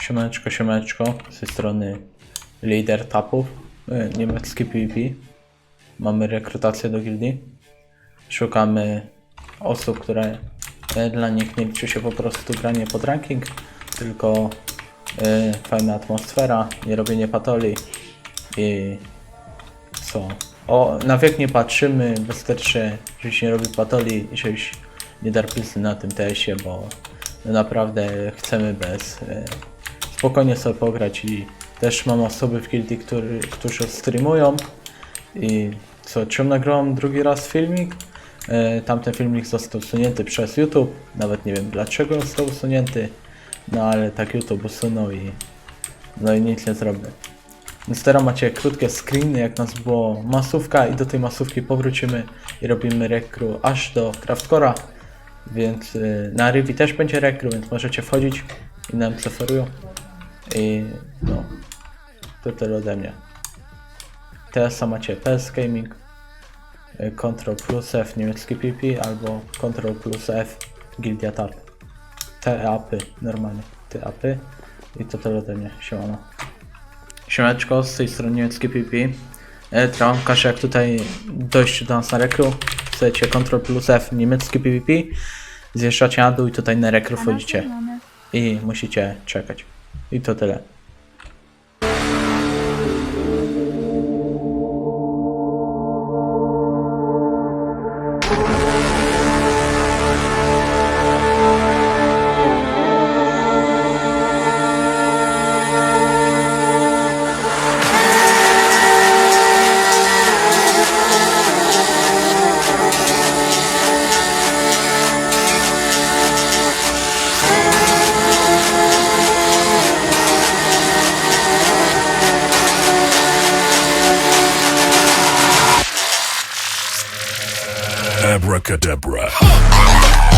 Siemaneczko, siemaneczko, z tej strony lider tapów, e, niemiecki PvP. Mamy rekrutację do gildii. Szukamy osób, które e, dla nich nie liczy się po prostu granie pod ranking, tylko e, fajna atmosfera, nie robienie patoli i co? O, na wiek nie patrzymy, wystarczy, żebyś nie robił patoli i żebyś nie dar pizzy na tym TS-ie, bo naprawdę chcemy bez spokojnie sobie pograć i też mam osoby w gildii, który, którzy streamują i co, czym nagrałem drugi raz filmik? E, tamten filmik został usunięty przez YouTube, nawet nie wiem dlaczego został usunięty, no ale tak YouTube usunął i no i nic nie zrobię. Więc teraz macie krótkie screeny, jak nas było masówka i do tej masówki powrócimy i robimy rekru aż do Craftcora. Więc y, na Rivi też będzie rekru, więc możecie wchodzić i nam preferują. I no, to tyle ode mnie. Teraz macie PS Gaming, y, Ctrl plus F niemiecki PP albo Ctrl plus F Gildia Tab. TAP normalnie, TAP i to tyle ode mnie, siemano. Siemeczko, z tej strony niemiecki PP. E, Trałam kaszę jak tutaj dojść do nas na rekru. Chcecie Ctrl plus F niemiecki PvP. Zjeżdżacie na dół i tutaj na rekru wchodzicie. I musicie czekać. I to tyle. Abracadabra.